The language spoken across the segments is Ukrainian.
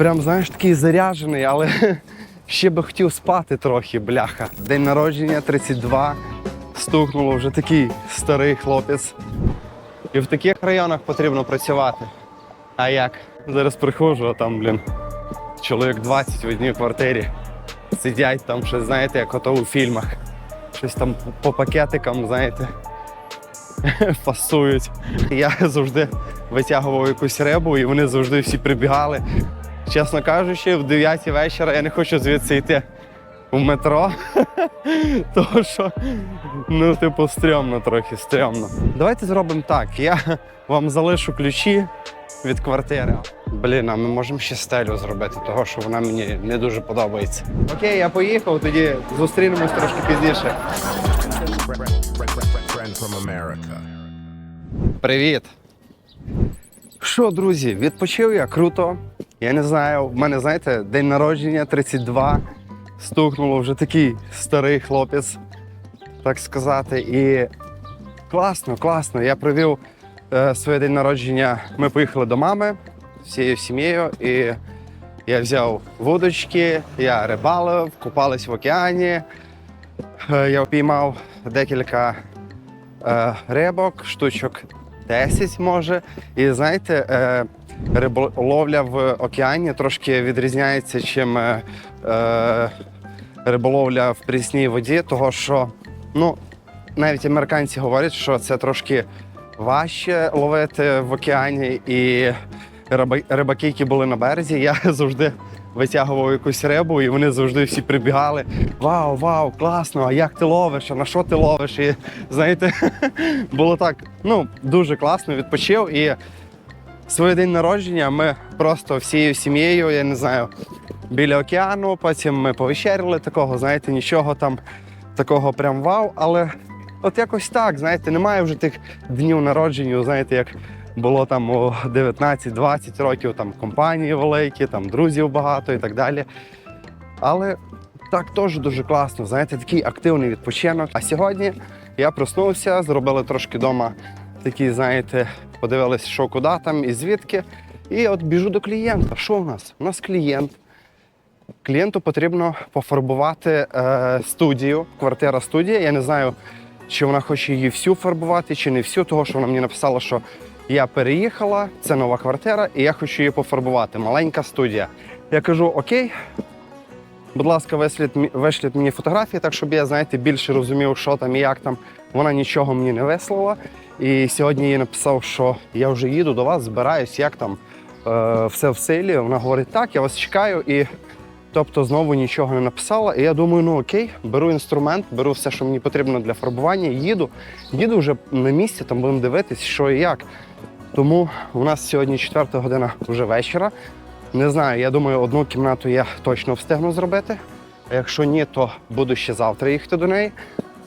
Прям, знаєш, такий заряджений, але ще би хотів спати трохи, бляха. День народження 32. Стукнуло вже такий старий хлопець. І в таких районах потрібно працювати. А як? Зараз приходжу, а там, блін, чоловік 20 в одній квартирі. Сидять там, щось, знаєте, як ото у фільмах. Щось там по пакетикам, знаєте, фасують. Я завжди витягував якусь рибу, і вони завжди всі прибігали. Чесно кажучи, в 9 вечора я не хочу звідси йти в метро. Тому що, ну, типу, стрьомно трохи, стрьомно. Давайте зробимо так. Я вам залишу ключі від квартири. Блін, а ми можемо ще стелю зробити, того що вона мені не дуже подобається. Окей, я поїхав, тоді зустрінемось трошки пізніше. Привіт! Що, друзі, відпочив я круто. Я не знаю, в мене, знаєте, день народження 32. Стукнуло вже такий старий хлопець, так сказати. І класно, класно. Я провів е, своє день народження. Ми поїхали до мами всією сім'єю. І я взяв вудочки, я рибалив, купались в океані. Е, Я впіймав декілька е, рибок, штучок 10 може. І знаєте, е, риболовля в океані трошки відрізняється, чим е, е, риболовля в прісній воді, того що ну, навіть американці говорять, що це трошки важче ловити в океані. І рибаки, які були на березі, я завжди витягував якусь рибу, і вони завжди всі прибігали. Вау, вау, класно! А як ти ловиш? А на що ти ловиш? І знаєте, було так ну, дуже класно, відпочив. І своє день народження ми просто всією сім'єю, я не знаю, біля океану. Потім ми повечеряли такого, знаєте, нічого там такого прям вау. Але от якось так, знаєте, немає вже тих днів народження, знаєте, як було там у 19-20 років, там компанії великі, там друзів багато і так далі. Але так теж дуже класно, знаєте, такий активний відпочинок. А сьогодні я проснувся, зробили трошки вдома такі, знаєте, подивилися, що куди там і звідки. І от біжу до клієнта. Що в нас? У нас клієнт. Клієнту потрібно пофарбувати е, студію, квартира студія. Я не знаю, чи вона хоче її всю фарбувати, чи не всю, того що вона мені написала, що я переїхала, це нова квартира, і я хочу її пофарбувати. Маленька студія. Я кажу: Окей, будь ласка, вишліть, вишліть мені фотографії, так щоб я, знаєте, більше розумів, що там і як там. Вона нічого мені не вислала. І сьогодні їй написав, що я вже їду до вас, збираюсь, як там е, все в силі. Вона говорить, так, я вас чекаю. І тобто знову нічого не написала. І я думаю, ну окей, беру інструмент, беру все, що мені потрібно для фарбування, їду. Їду вже на місці, там будемо дивитись, що і як. Тому у нас сьогодні четверта година вже вечора. Не знаю, я думаю, одну кімнату я точно встигну зробити. А якщо ні, то буду ще завтра їхати до неї.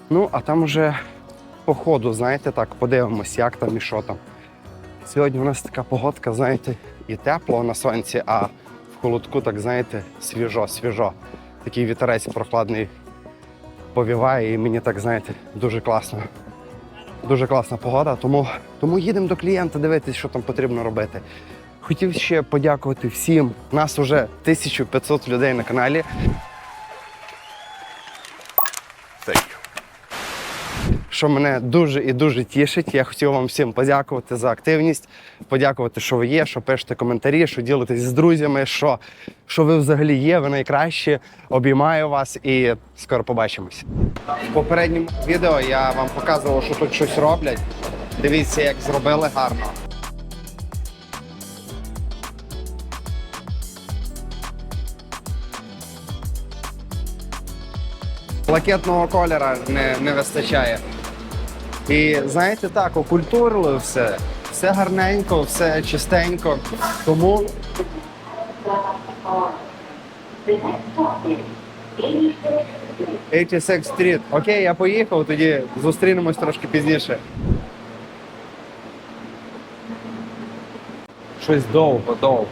Ну, а там вже по ходу, знаєте, так, подивимось, як там і що там. Сьогодні у нас така погодка, знаєте, і тепло на сонці, а в холодку, так знаєте, свіжо, свіжо. Такий вітерець прохладний повіває, і мені так, знаєте, дуже класно. Дуже класна погода, тому, тому їдемо до клієнта дивитися, що там потрібно робити. Хотів ще подякувати всім. Нас вже 1500 людей на каналі. Що мене дуже і дуже тішить. Я хотів вам всім подякувати за активність, подякувати, що ви є, що пишете коментарі, що ділитесь з друзями, що, що ви взагалі є, ви найкращі. Обіймаю вас і скоро побачимось. В попередньому відео я вам показував, що тут щось роблять. Дивіться, як зробили гарно. Блакитного кольора не, не вистачає. І знаєте так, окультурили все, все гарненько, все чистенько. Тому 86 Street. Окей, я поїхав, тоді зустрінемось трошки пізніше. Щось довго, довго.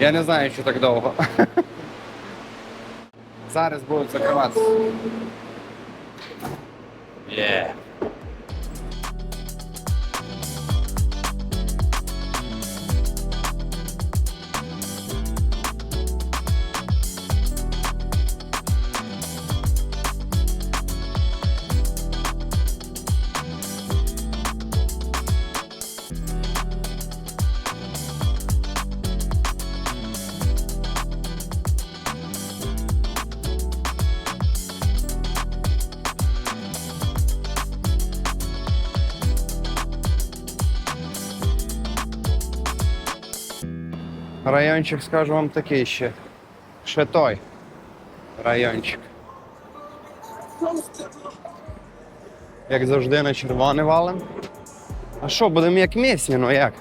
Я не знаю, що так довго. Зараз будуть закриватися. Yeah. Райончик, скажу вам, такий ще. Ще той райончик. Як завжди на червоне валим. А що, будемо як місні, ну як?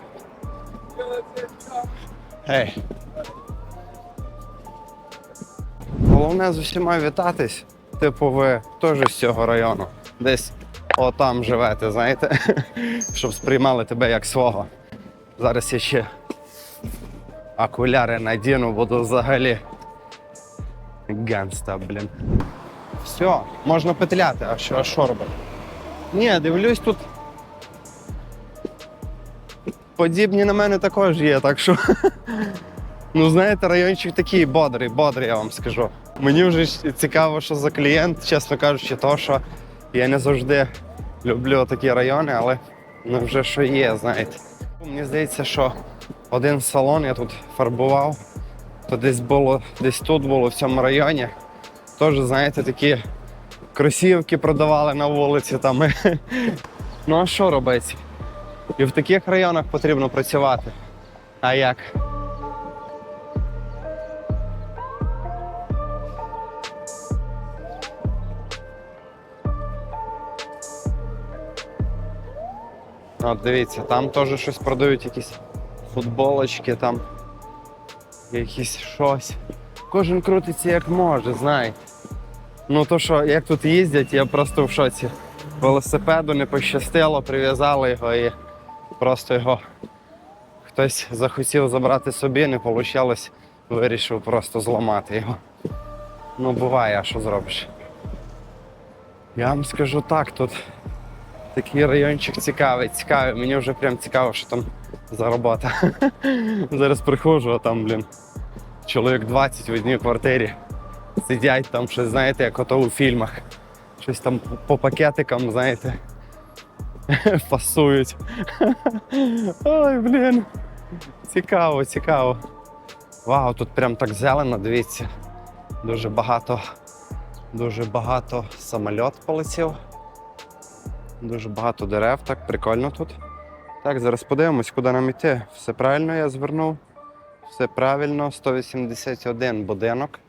Ей. Головне з усіма вітатись. Типу, ви теж з цього району. Десь отам живете, знаєте, щоб сприймали тебе як свого. Зараз я ще окуляри надіну, буду взагалі. Ганста, блін. Все, можна петляти, а що, а що робити? Ні, дивлюсь тут. Подібні на мене також є, так що. Ну, знаєте, райончик такий бодрий, бодрий, я вам скажу. Мені вже цікаво, що за клієнт, чесно кажучи, то що я не завжди люблю такі райони, але ну вже що є, знаєте. Мені здається, що один салон я тут фарбував, то десь було, десь тут було в цьому районі. Теж, знаєте, такі кросівки продавали на вулиці там. Ну а що робити? І в таких районах потрібно працювати. А як? От дивіться, там теж щось продають, якісь футболочки, там якісь щось. Кожен крутиться як може, знаєте. Ну то що, як тут їздять, я просто в шоці. Велосипеду не пощастило, прив'язали його і просто його хтось захотів забрати собі, не вийшло, вирішив просто зламати його. Ну буває, а що зробиш? Я вам скажу так, тут такий райончик цікавий, цікавий. Мені вже прям цікаво, що там за. Зараз приходжу, а там, блін, чоловік 20 в одній квартирі. Сидять там щось, знаєте, як ото у фільмах. Щось там по пакетикам, знаєте, фасують. Ой, блін. Цікаво, цікаво. Вау, тут прям так зелено, дивіться. Дуже багато, дуже багато самольот полетів. Дуже багато дерев, так прикольно тут. Так, зараз подивимось, куди нам йти. Все правильно я звернув. Все правильно, 181 будинок.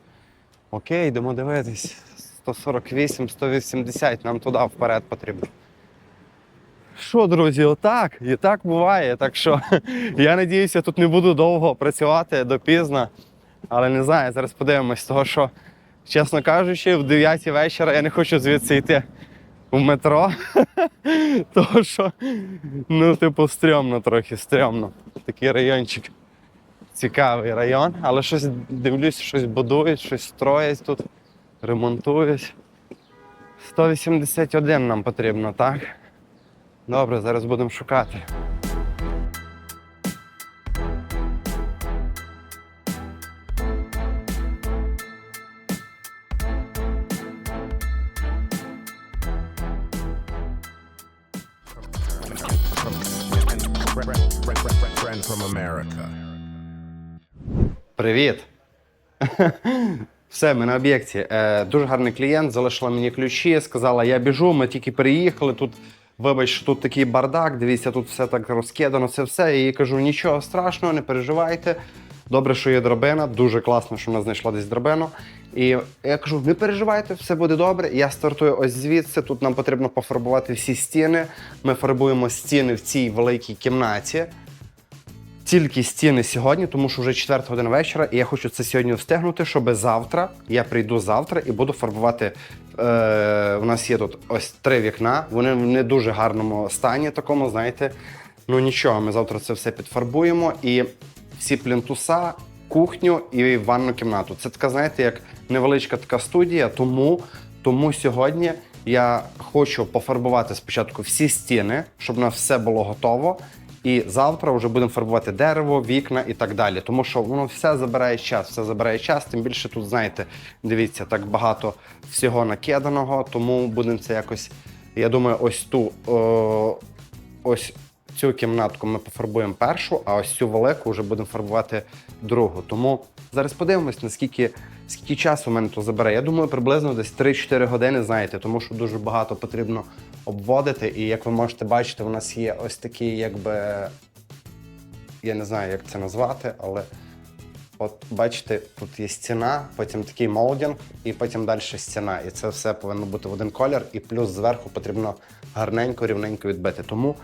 Окей, йдемо дивитись. 148, 180, нам туди вперед потрібно. Що, друзі, отак. І так буває. Так що я надіюся, тут не буду довго працювати допізно. Але не знаю, зараз подивимось, того що, чесно кажучи, в 9 вечора я не хочу звідси йти в метро. Тому що, ну, типу, стрьомно трохи, стрьомно. Такий райончик. Цікавий район, але щось дивлюсь, щось будують, щось строять тут, ремонтують. 181 нам потрібно, так? Добре, зараз будемо шукати. Привіт! Все, ми на об'єкті. Е, дуже гарний клієнт, залишила мені ключі, сказала, я біжу, ми тільки переїхали. Тут, вибач, тут такий бардак, дивіться, тут все так розкидано, це все. Я кажу, нічого страшного, не переживайте. Добре, що є драбина, дуже класно, що вона знайшла десь драбину. І я кажу, не переживайте, все буде добре. Я стартую ось звідси. Тут нам потрібно пофарбувати всі стіни. Ми фарбуємо стіни в цій великій кімнаті тільки стіни сьогодні, тому що вже 4 година вечора, і я хочу це сьогодні встигнути, щоб завтра я прийду завтра і буду фарбувати. Е, у нас є тут ось три вікна. Вони в не дуже гарному стані, такому, знаєте. Ну нічого, ми завтра це все підфарбуємо і всі плінтуса, кухню і ванну кімнату. Це така, знаєте, як невеличка така студія, тому, тому сьогодні. Я хочу пофарбувати спочатку всі стіни, щоб у нас все було готово. І завтра вже будемо фарбувати дерево, вікна і так далі. Тому що воно все забирає час, все забирає час. Тим більше тут, знаєте, дивіться, так багато всього накиданого, тому будемо це якось. Я думаю, ось ту о, ось цю кімнатку ми пофарбуємо першу, а ось цю велику вже будемо фарбувати другу. Тому зараз подивимось, наскільки скільки часу мене то забере. Я думаю, приблизно десь 3-4 години, знаєте, тому що дуже багато потрібно обводити. І як ви можете бачити, у нас є ось такий, якби я не знаю, як це назвати, але От бачите, тут є стіна, потім такий молдінг, і потім далі стіна. І це все повинно бути в один колір, і плюс зверху потрібно гарненько, рівненько відбити. Тому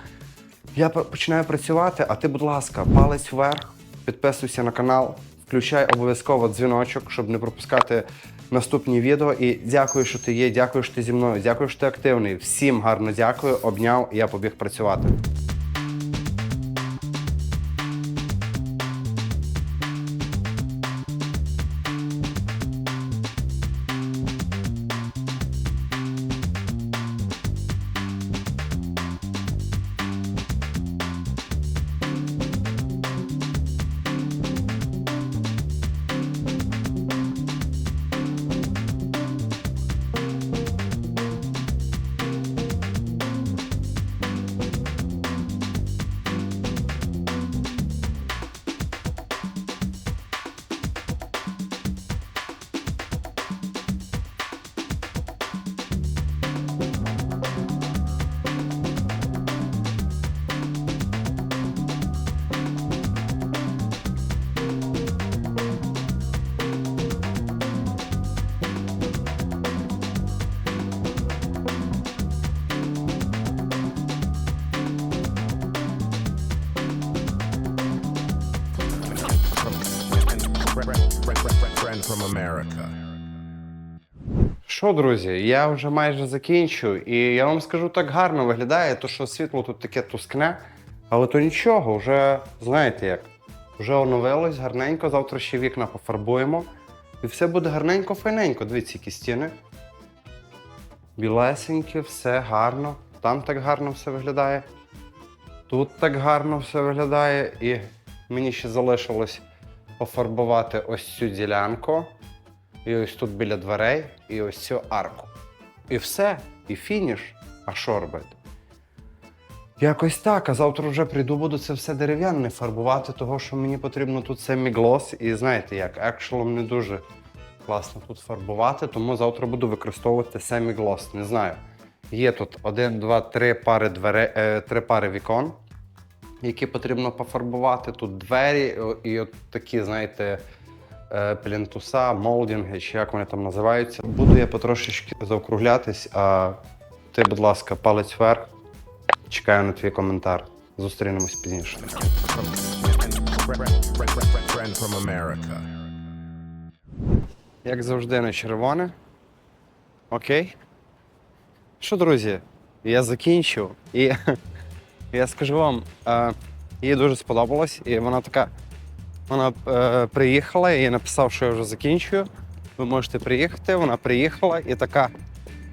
я починаю працювати, а ти, будь ласка, палець вверх, підписуйся на канал, включай обов'язково дзвіночок, щоб не пропускати наступні відео. І дякую, що ти є, дякую, що ти зі мною, дякую, що ти активний. Всім гарно дякую, обняв, я побіг працювати. Що, друзі, я вже майже закінчу, і я вам скажу, так гарно виглядає, то що світло тут таке тускне, але то нічого, вже знаєте як, вже оновилось гарненько, завтра ще вікна пофарбуємо. І все буде гарненько, файненько. Дивіться, які стіни. Білесенькі, все гарно. Там так гарно все виглядає. Тут так гарно все виглядає. І мені ще залишилось пофарбувати ось цю ділянку. І ось тут біля дверей, і ось цю арку. І все, і фініш. А що робити? Якось так, а завтра вже прийду, буду це все дерев'яне фарбувати, того що мені потрібно тут семіглос. І знаєте як, екшелом не дуже класно тут фарбувати, тому завтра буду використовувати семіглос. Не знаю. Є тут один, два, три пари дверей, е, три пари вікон, які потрібно пофарбувати. Тут двері і от такі, знаєте, плінтуса, молдінги, чи як вони там називаються. Буду я потрошечки заокруглятись, а ти, будь ласка, палець вверх. Чекаю на твій коментар. Зустрінемось пізніше. Як завжди, на червоне. Окей. Що, друзі, я закінчив. І я скажу вам, е, їй дуже сподобалось. І вона така. Вона е, приїхала, я написав, що я вже закінчую. Ви можете приїхати. Вона приїхала і така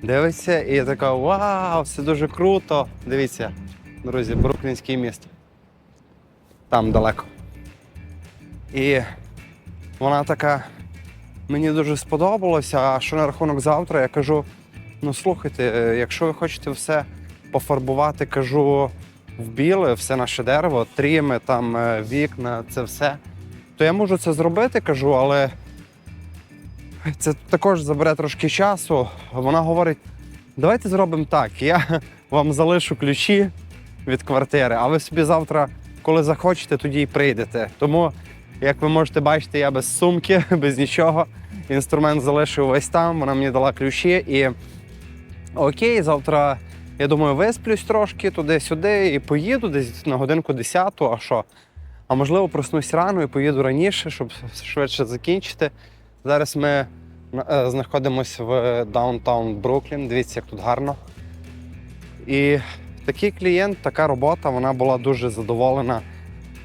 дивиться, і така: Вау, це дуже круто! Дивіться, друзі, Бруклінський міст. Там далеко. І вона така. Мені дуже сподобалося. А що на рахунок завтра, я кажу: ну слухайте, е, якщо ви хочете все пофарбувати, кажу в біле, все наше дерево, тріми, там е, вікна, це все, то я можу це зробити, кажу, але це також забере трошки часу. Вона говорить: давайте зробимо так. Я вам залишу ключі від квартири, а ви собі завтра, коли захочете, тоді й прийдете. Тому, як ви можете бачити, я без сумки, без нічого. Інструмент залишив ось там, вона мені дала ключі і окей, завтра, я думаю, висплюсь трошки туди-сюди і поїду десь на годинку 10, а що? А можливо, проснусь рано і поїду раніше, щоб швидше закінчити. Зараз ми е, знаходимося в даунтаун Бруклін. Дивіться, як тут гарно. І такий клієнт, така робота, вона була дуже задоволена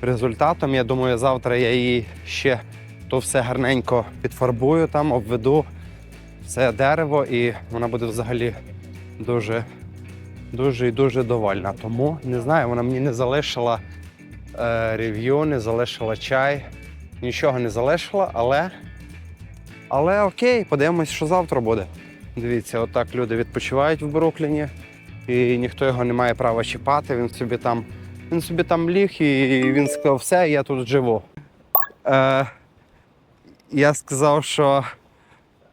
результатом. Я думаю, завтра я її ще то все гарненько підфарбую там, обведу все дерево, і вона буде взагалі дуже, дуже і дуже довольна. Тому не знаю, вона мені не залишила е, рев'ю, не залишила чай, нічого не залишила, але, але окей, подивимось, що завтра буде. Дивіться, отак люди відпочивають в Брукліні, і ніхто його не має права чіпати. Він собі там, він собі там ліг і він сказав, все, я тут живу. Е, я сказав, що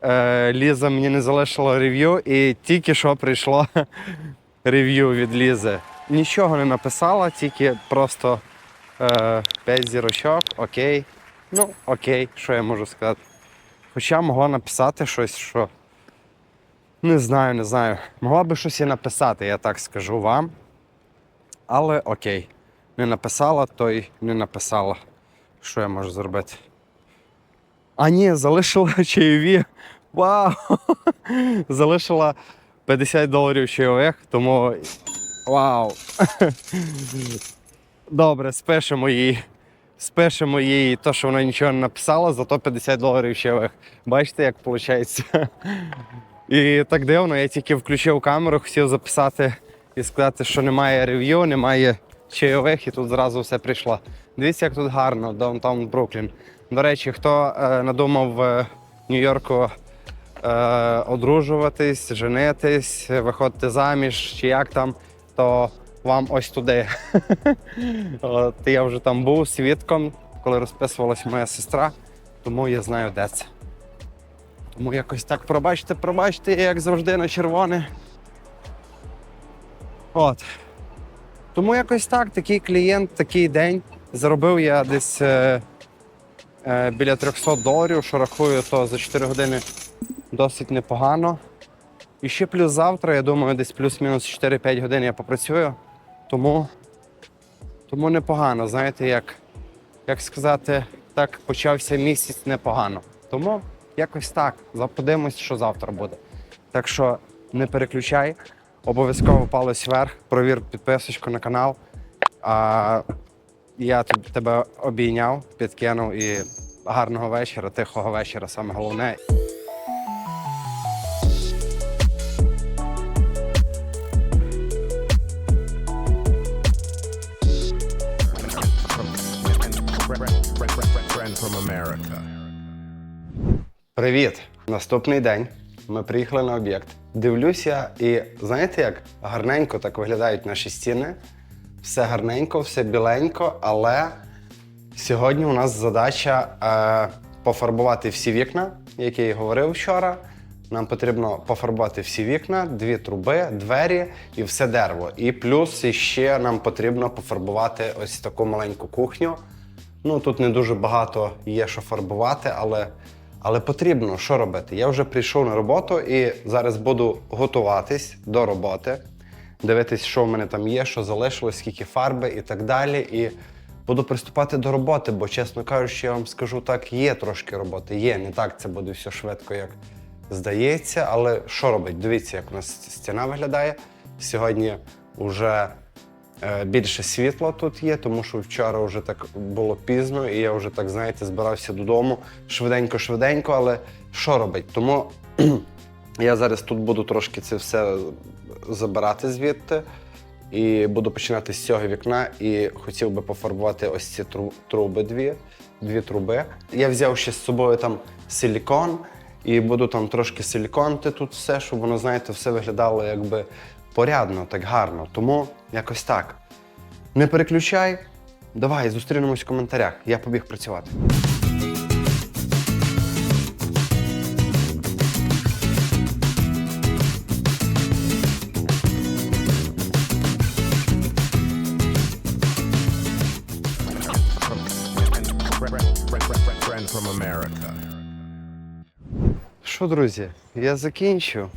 е, Ліза мені не залишила рев'ю, і тільки що прийшло рев'ю від Лізи. Нічого не написала, тільки просто е, 5 зірочок, окей. Ну, окей, що я можу сказати. Хоча могла написати щось, що. Не знаю, не знаю. Могла би щось і написати, я так скажу вам. Але окей. Не написала, то й не написала. Що я можу зробити? А ні, залишила чайові. Вау! Залишила 50 доларів чайових, тому. Вау! Добре, спишемо її. Спишемо їй то, що вона нічого не написала, зато 50 доларів чайових. Бачите, як виходить? І так дивно, я тільки включив камеру, хотів записати і сказати, що немає рев'ю, немає чайових, і тут зразу все прийшло. Дивіться, як тут гарно, даунтаун Бруклін. До речі, хто е, надумав в Нью-Йорку е, одружуватись, женитись, виходити заміж чи як там, то вам ось туди. От, я вже там був свідком, коли розписувалась моя сестра, тому я знаю, де це. Тому якось так пробачте, пробачте, як завжди на червоне. От. Тому якось так, такий клієнт, такий день. Заробив я десь е, е, біля 300 доларів, що рахую, то за 4 години досить непогано. І ще плюс завтра, я думаю, десь плюс-мінус 4-5 годин я попрацюю. Тому, тому непогано, знаєте, як, як сказати, так почався місяць непогано. Тому якось так. За- Подивимось, що завтра буде. Так що не переключай, обов'язково палець вверх, провір підписочку на канал. А я тебе обійняв, підкинув і гарного вечора, тихого вечора, саме головне. Привіт! Наступний день. Ми приїхали на об'єкт. Дивлюся, і знаєте, як гарненько так виглядають наші стіни. Все гарненько, все біленько, але сьогодні у нас задача е, пофарбувати всі вікна, які я і говорив вчора. Нам потрібно пофарбувати всі вікна, дві труби, двері і все дерево. І плюс ще нам потрібно пофарбувати ось таку маленьку кухню. Ну тут не дуже багато є що фарбувати, але, але потрібно що робити. Я вже прийшов на роботу і зараз буду готуватись до роботи, дивитись, що в мене там є, що залишилось, скільки фарби і так далі. І буду приступати до роботи, бо, чесно кажучи, я вам скажу так, є трошки роботи. Є, не так це буде все швидко, як здається. Але що робить? Дивіться, як у нас стіна виглядає. Сьогодні вже Більше світла тут є, тому що вчора вже так було пізно, і я вже так, знаєте, збирався додому швиденько-швиденько, але що робить? Тому я зараз тут буду трошки це все забирати звідти і буду починати з цього вікна. І хотів би пофарбувати ось ці труби дві, дві труби. Я взяв ще з собою там силікон. І буду там трошки силіконити тут все, щоб воно, знаєте, все виглядало якби порядно, так гарно. Тому якось так. Не переключай. Давай зустрінемось в коментарях. Я побіг працювати. Що, друзі, я закінчив.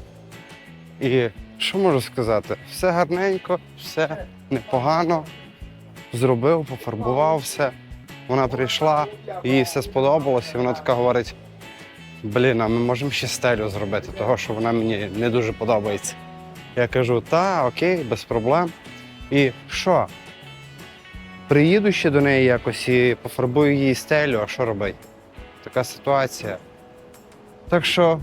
І що можу сказати? Все гарненько, все непогано. Зробив, пофарбував все. Вона прийшла, їй все сподобалось, і вона така говорить: блін, а ми можемо ще стелю зробити, того що вона мені не дуже подобається. Я кажу, та, окей, без проблем. І що? Приїду ще до неї якось і пофарбую її стелю, а що робити? Така ситуація. Так що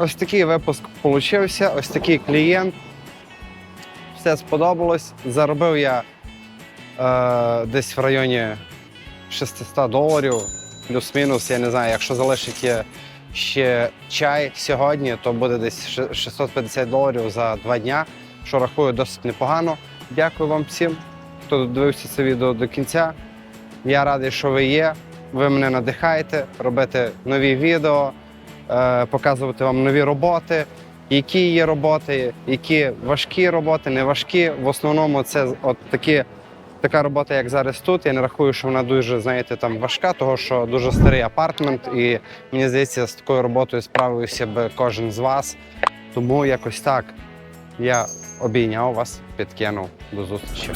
ось такий випуск получився, ось такий клієнт. Все сподобалось. Заробив я е, десь в районі 600 доларів, плюс-мінус. Я не знаю, якщо залишить ще чай сьогодні, то буде десь 650 доларів за два дня, що рахую досить непогано. Дякую вам всім, хто додивився це відео до кінця. Я радий, що ви є. Ви мене надихаєте робити нові відео, показувати вам нові роботи, які є роботи, які важкі роботи, не важкі. В основному це от такі така робота, як зараз тут, я не рахую, що вона дуже, знаєте, там важка, того що дуже старий апартмент, і мені здається, з такою роботою справився би кожен з вас. Тому якось так. Я обійняв вас, підкинув. До зустрічі.